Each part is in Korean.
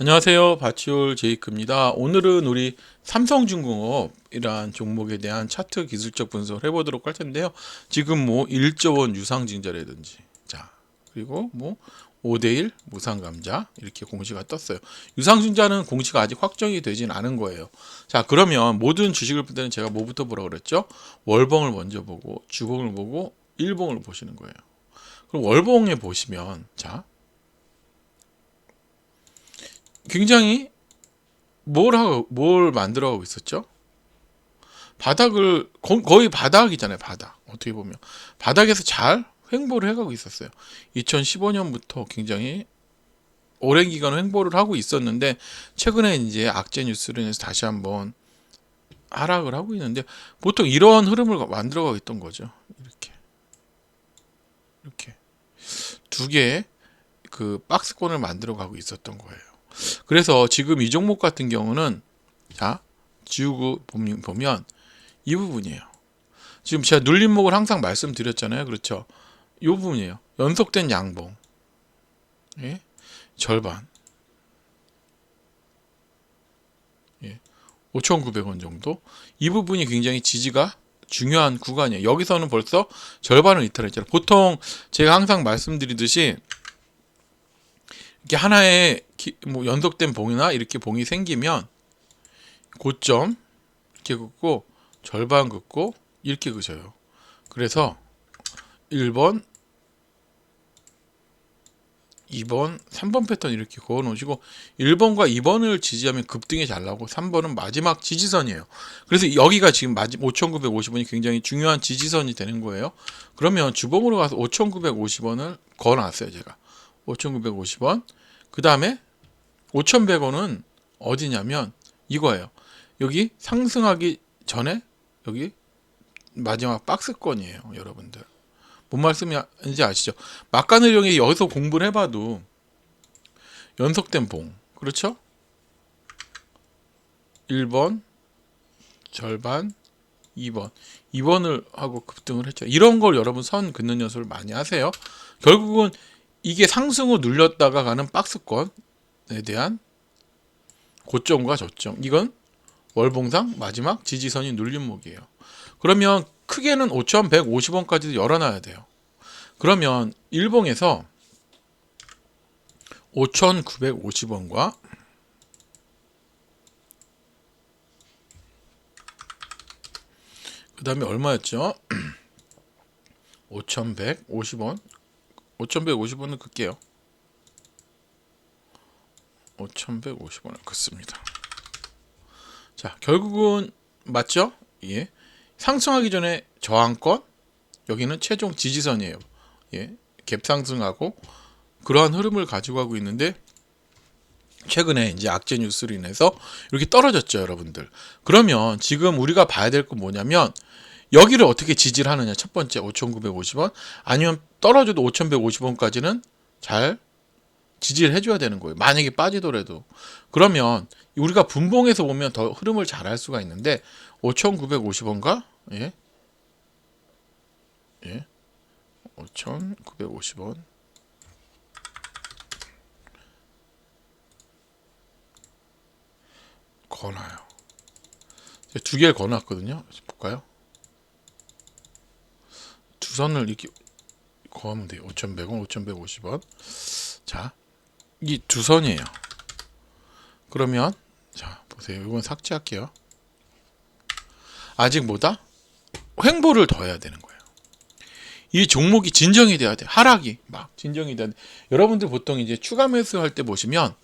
안녕하세요. 바치올 제이크입니다. 오늘은 우리 삼성중공업이란 종목에 대한 차트 기술적 분석을 해보도록 할 텐데요. 지금 뭐 1조 원 유상증자라든지, 자, 그리고 뭐 5대1 무상감자 이렇게 공시가 떴어요. 유상증자는 공시가 아직 확정이 되진 않은 거예요. 자, 그러면 모든 주식을 볼 때는 제가 뭐부터 보라고 그랬죠? 월봉을 먼저 보고, 주봉을 보고, 일봉을 보시는 거예요. 그럼 월봉에 보시면, 자, 굉장히 뭘 하고 뭘 만들어가고 있었죠? 바닥을 거, 거의 바닥이잖아요, 바닥. 어떻게 보면 바닥에서 잘 횡보를 해가고 있었어요. 2015년부터 굉장히 오랜 기간 횡보를 하고 있었는데 최근에 이제 악재 뉴스로 인해서 다시 한번 하락을 하고 있는데 보통 이러한 흐름을 만들어가고 있던 거죠. 이렇게 이렇게 두 개의 그 박스권을 만들어가고 있었던 거예요. 그래서 지금 이 종목 같은 경우는 자 지우고 보면, 이 부분이에요. 지금 제가 눌림목을 항상 말씀드렸잖아요. 그렇죠? 이 부분이에요. 연속된 양봉. 예? 절반. 예. 5,900원 정도. 이 부분이 굉장히 지지가 중요한 구간이에요. 여기서는 벌써 절반을 이탈했잖아요. 보통 제가 항상 말씀드리듯이 이렇게 하나의 기, 뭐 연속된 봉이나 이렇게 봉이 생기면 고점 이렇게 긋고 절반 긋고 이렇게 그셔요. 그래서 1번, 2번, 3번 패턴 이렇게 그어 놓으시고 1번과 2번을 지지하면 급등이 잘 나오고 3번은 마지막 지지선이에요. 그래서 여기가 지금 마지 5,950원이 굉장히 중요한 지지선이 되는 거예요. 그러면 주봉으로 가서 5,950원을 그어 놨어요, 제가. 5,950원. 그 다음에 5,100원은 어디냐면 이거예요. 여기 상승하기 전에 여기 마지막 박스권이에요, 여러분들. 뭔 말씀인지 아시죠? 막간의령이 여기서 공부를 해봐도 연속된 봉, 그렇죠? 1번, 절반, 2번. 2번을 하고 급등을 했죠. 이런 걸 여러분 선 긋는 연습을 많이 하세요. 결국은 이게 상승 후 눌렸다가 가는 박스권에 대한 고점과 저점. 이건 월봉상 마지막 지지선이 눌림목이에요. 그러면 크게는 5,150원까지도 열어놔야 돼요. 그러면 일봉에서 5,950원과 그 다음에 얼마였죠? 5,150원 5,150원을 긋게요. 5,150원을 긋습니다. 자, 결국은 맞죠? 예. 상승하기 전에 저항권, 여기는 최종 지지선이에요. 예. 갭 상승하고 그러한 흐름을 가지고 가고 있는데 최근에 이제 악재 뉴스로 인해서 이렇게 떨어졌죠, 여러분들. 그러면 지금 우리가 봐야 될 건 뭐냐면 여기를 어떻게 지지를 하느냐. 첫 번째 5,950원 아니면 떨어져도 5,150원까지는 잘 지지를 해줘야 되는 거예요. 만약에 빠지더라도. 그러면 우리가 분봉에서 보면 더 흐름을 잘할 수가 있는데 5,950원가? 예. 예. 5,950원. 거나요. 두 개를 거놨거든요. 볼까요? 두 선을 이렇게 거하면 돼요. 5,100원, 5,150원. 자, 이 두 선이에요. 그러면 자 보세요. 이건 삭제할게요. 아직 뭐다? 횡보를 더 해야 되는 거예요. 이 종목이 진정이 돼야 돼. 하락이 막 진정이 돼야 돼. 여러분들 보통 이제 추가 매수할 때 보시면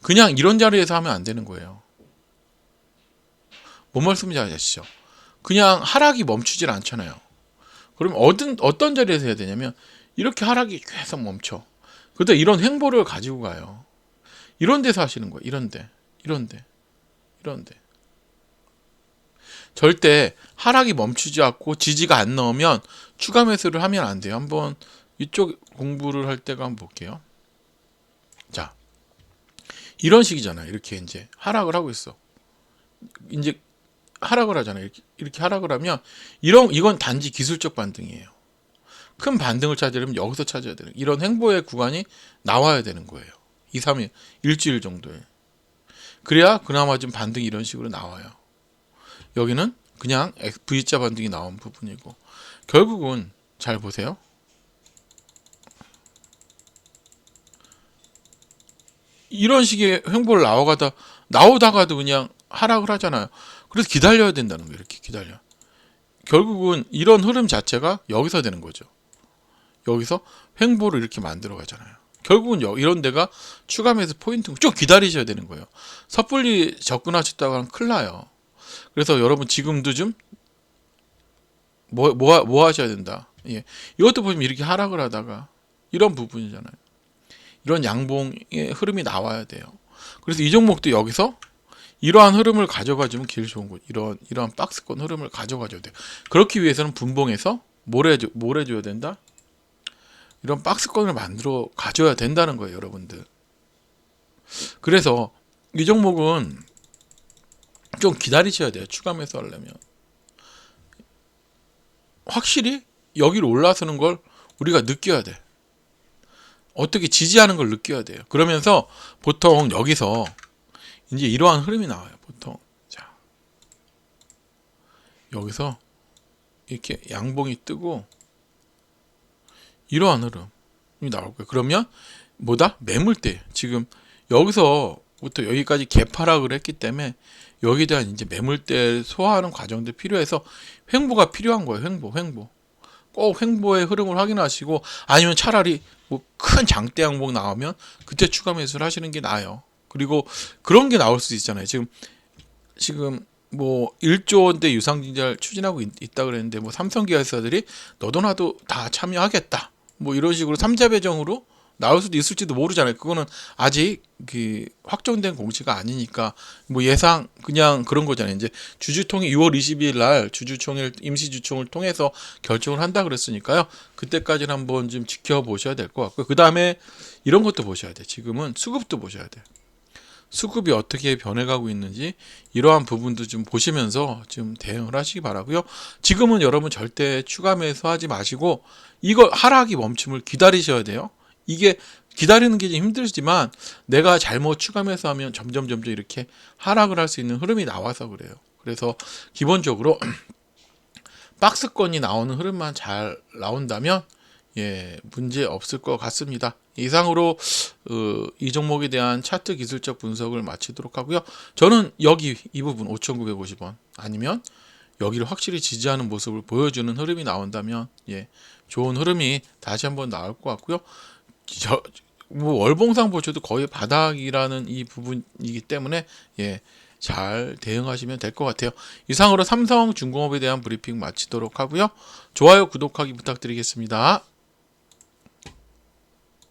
그냥 이런 자리에서 하면 안 되는 거예요. 뭔 말씀인지 아시죠? 그냥 하락이 멈추질 않잖아요. 그럼 어떤 어떤 자리에서 해야 되냐면 이렇게 하락이 계속 멈춰. 그때 이런 행보를 가지고 가요. 이런 데서 하시는 거예요. 이런 데. 이런 데. 이런 데. 절대 하락이 멈추지 않고 지지가 안 나오면 추가 매수를 하면 안 돼요. 한번 이쪽 공부를 할 때가 한번 볼게요. 자. 이런 식이잖아요. 이렇게 이제 하락을 하고 있어. 이제 하락을 하잖아요. 이렇게, 이렇게 하락을 하면 이런 이건 단지 기술적 반등이에요. 큰 반등을 찾으려면 여기서 찾아야 되는 이런 행보의 구간이 나와야 되는 거예요. 2, 3일, 일주일 정도에. 그래야 그나마 좀 반등이 이런 식으로 나와요. 여기는 그냥 V자 반등이 나온 부분이고 결국은 잘 보세요. 이런 식의 횡보를 나오가다 나오다가도 그냥 하락을 하잖아요. 그래서 기다려야 된다는 거예요. 이렇게 기다려. 결국은 이런 흐름 자체가 여기서 되는 거죠. 여기서 횡보를 이렇게 만들어 가잖아요. 결국은 여- 이런 데가 추가 매수 포인트 좀 기다리셔야 되는 거예요. 섣불리 접근하셨다고 하면 큰일 나요. 그래서 여러분 지금도 좀 뭐, 뭐, 하- 뭐 하셔야 된다. 예. 이것도 보면 이렇게 하락을 하다가 이런 부분이잖아요. 이런 양봉의 흐름이 나와야 돼요. 그래서 이 종목도 여기서 이러한 흐름을 가져가주면 길 좋은 거. 이런 이러한 박스권 흐름을 가져가줘야 돼요. 그렇기 위해서는 분봉에서 뭘 해줘 뭘 해줘야 된다. 이런 박스권을 만들어 가져야 된다는 거예요, 여러분들. 그래서 이 종목은 좀 기다리셔야 돼요. 추가 매수 하려면. 확실히 여기로 올라서는 걸 우리가 느껴야 돼. 어떻게 지지하는 걸 느껴야 돼요. 그러면서 보통 여기서 이제 이러한 흐름이 나와요. 보통 자 여기서 이렇게 양봉이 뜨고 이러한 흐름이 나올 거예요. 그러면 뭐다 매물대 지금 여기서부터 여기까지 개파락을 했기 때문에 여기에 대한 이제 매물대 소화하는 과정도 필요해서 횡보가 필요한 거예요. 횡보, 횡보. 꼭 횡보의 흐름을 확인하시고 아니면 차라리 뭐 큰 장대 양봉 나오면 그때 추가 매수를 하시는 게 나아요. 그리고 그런 게 나올 수 있잖아요. 지금 지금 뭐 1조 원대 유상 증자를 추진하고 있, 다 그랬는데 뭐 삼성기아사들이 너도 나도 다 참여하겠다. 뭐 이런 식으로 삼자 배정으로 나올 수도 있을지도 모르잖아요. 그거는 아직 그 확정된 공시가 아니니까 뭐 예상 그냥 그런 거잖아요. 이제 주주통이 6월 20일 날 주주총회 임시 주총을 통해서 결정을 한다 그랬으니까요. 그때까지는 한번 좀 지켜보셔야 될 것 같고요. 그 다음에 이런 것도 보셔야 돼. 지금은 수급도 보셔야 돼. 수급이 어떻게 변해가고 있는지 이러한 부분도 좀 보시면서 좀 대응을 하시기 바라고요. 지금은 여러분 절대 추가 매수하지 마시고 이거 하락이 멈춤을 기다리셔야 돼요. 이게 기다리는 게 좀 힘들지만 내가 잘못 추가 매수하면 점점 점점 이렇게 하락을 할 수 있는 흐름이 나와서 그래요. 그래서 기본적으로 박스권이 나오는 흐름만 잘 나온다면 예 문제 없을 것 같습니다. 이상으로 어, 이 종목에 대한 차트 기술적 분석을 마치도록 하고요. 저는 여기 이 부분 5,950원 아니면 여기를 확실히 지지하는 모습을 보여주는 흐름이 나온다면 예 좋은 흐름이 다시 한번 나올 것 같고요. 저, 뭐 월봉상 보셔도 거의 바닥이라는 이 부분이기 때문에 예. 잘 대응하시면 될 것 같아요. 이상으로 삼성중공업에 대한 브리핑 마치도록 하고요. 좋아요, 구독하기 부탁드리겠습니다.